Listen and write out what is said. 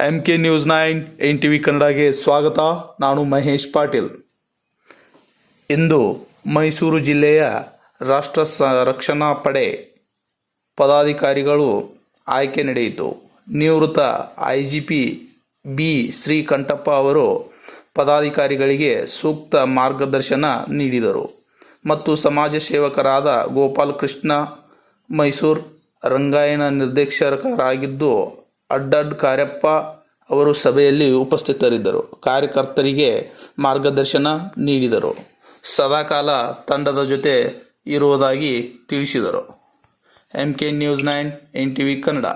M K news nine N T V ಕನ್ನಡಗೆ ಸ್ವಾಗತ. ನಾನು ಮಹೇಶ್ ಪಾಟೀಲ್. ಇಂದು ಮೈಸೂರು ಜಿಲ್ಲೆಯ ರಾಷ್ಟ್ರ ಸ, ರಕ್ಷಣಾ ಪಡೆ ಪದಾಧಿಕಾರಿಗಳು ಆಯ್ಕೆ ನಡೆಯಿತು. ನಿವೃತ್ತ I G P B Srikanthappa ಅವರು ಪದಾಧಿಕಾರಿಗಳಿಗೆ ಸೂಕ್ತ ಮಾರ್ಗದರ್ಶನ ನೀಡಿದರು. ಮತ್ತು ಸಮಾಜ ಸೇವಕರಾದ ಗೋಪಾಲ್ ಕೃಷ್ಣ ಮೈಸೂರು ರಂಗಾಯಣ ನಿರ್ದೇಶಕರಾಗಿದ್ದು ಅಡ್ಡಡ್ ಕಾರ್ಯಪ್ಪ ಅವರು ಸಭೆಯಲ್ಲಿ ಉಪಸ್ಥಿತರಿದ್ದರು. ಕಾರ್ಯಕರ್ತರಿಗೆ ಮಾರ್ಗದರ್ಶನ ನೀಡಿದರು. ಸದಾಕಾಲ ತಂಡದ ಜೊತೆ ಇರುವುದಾಗಿ ತಿಳಿಸಿದರು. M K news nine N T V Kannada